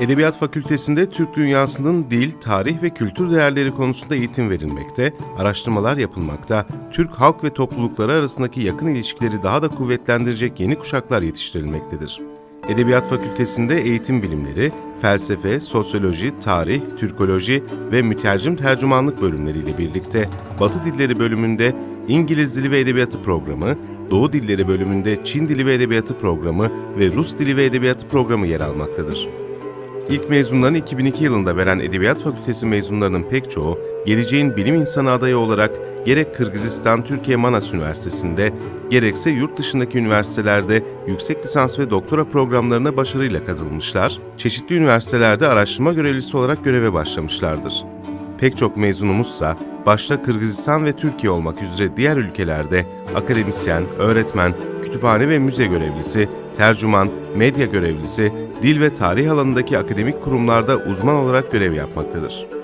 Edebiyat Fakültesinde Türk dünyasının dil, tarih ve kültür değerleri konusunda eğitim verilmekte, araştırmalar yapılmakta, Türk halk ve toplulukları arasındaki yakın ilişkileri daha da kuvvetlendirecek yeni kuşaklar yetiştirilmektedir. Edebiyat Fakültesinde eğitim bilimleri, felsefe, sosyoloji, tarih, Türkoloji ve mütercim tercümanlık bölümleriyle birlikte Batı Dilleri bölümünde İngiliz Dili ve Edebiyatı programı, Doğu Dilleri bölümünde Çin Dili ve Edebiyatı programı ve Rus Dili ve Edebiyatı programı yer almaktadır. İlk mezunlarını 2002 yılında veren Edebiyat Fakültesi mezunlarının pek çoğu, geleceğin bilim insanı adayı olarak gerek Kırgızistan Türkiye Manas Üniversitesi'nde, gerekse yurt dışındaki üniversitelerde yüksek lisans ve doktora programlarına başarıyla katılmışlar, çeşitli üniversitelerde araştırma görevlisi olarak göreve başlamışlardır. Pek çok mezunumuzsa, başta Kırgızistan ve Türkiye olmak üzere diğer ülkelerde akademisyen, öğretmen, kütüphane ve müze görevlisi, tercüman, medya görevlisi, dil ve tarih alanındaki akademik kurumlarda uzman olarak görev yapmaktadır.